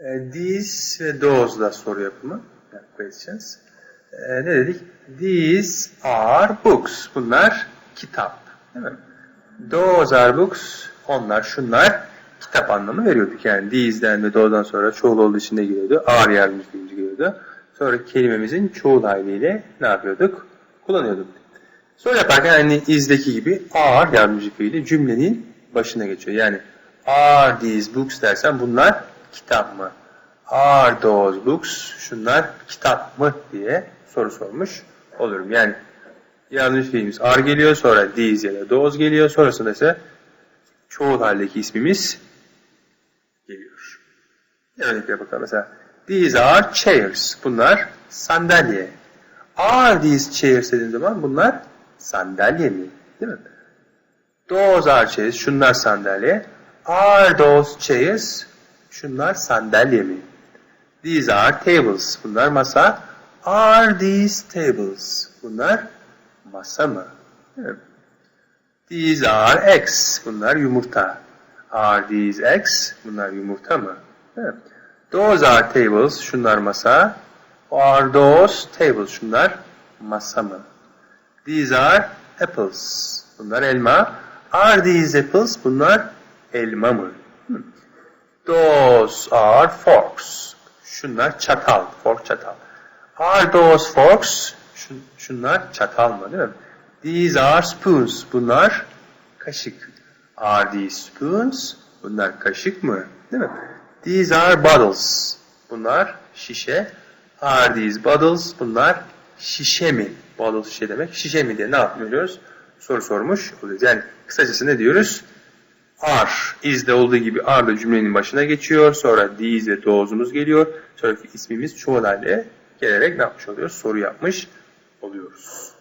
E, these ve those'la soru yapımı. Yani questions. E, ne dedik? These are books. Bunlar kitap. Değil mi? Those are books. Onlar, şunlar kitap anlamı veriyorduk. Yani these'den ve those'dan sonra çoğul olduğu için ne geliyordu? Are yardımcı fiilci geliyordu. Sonra kelimemizin çoğul haliyle ne yapıyorduk? Kullanıyorduk. Soru yaparken hani is'deki gibi are yardımcı fiili cümlenin başına geçiyor. Yani are these books dersen bunlar kitap mı? Are those books? Şunlar kitap mı? diye soru sormuş olurum. Yani yardımcı fiilimiz are geliyor, sonra these ya da those geliyor, sonrasında ise çoğul haldeki ismimiz geliyor. Örnekle bakalım mesela. These are chairs. Bunlar sandalye. Are these chairs dediğim zaman bunlar sandalye mi? Değil mi? Those are chairs. Şunlar sandalye. Are those chairs? Şunlar sandalye mi? These are tables. Bunlar masa. Are these tables? Bunlar masa mı? These are eggs. Bunlar yumurta. Are these eggs? Bunlar yumurta mı? Those are tables. Şunlar masa. Are those tables? Şunlar masa mı? These are apples. Bunlar elma. Are these apples? Bunlar elma mı? Hmm. Those are forks. Şunlar çatal. Fork çatal. Are those forks? Şun, şunlar çatal mı değil mi? These are spoons. Bunlar kaşık. Are these spoons? Bunlar kaşık mı? Değil mi? These are bottles. Bunlar şişe. Are these bottles? Bunlar şişe mi? Bottle şişe demek. Şişe mi diye ne yapmıyoruz? Soru sormuş oluyoruz. Yani kısacası ne diyoruz? Are, is'de olduğu gibi are da cümlenin başına geçiyor. Sonra these ve those'umuz geliyor. Sonraki ismimiz çoğul hale gelerek ne yapmış oluyoruz? Soru yapmış oluyoruz.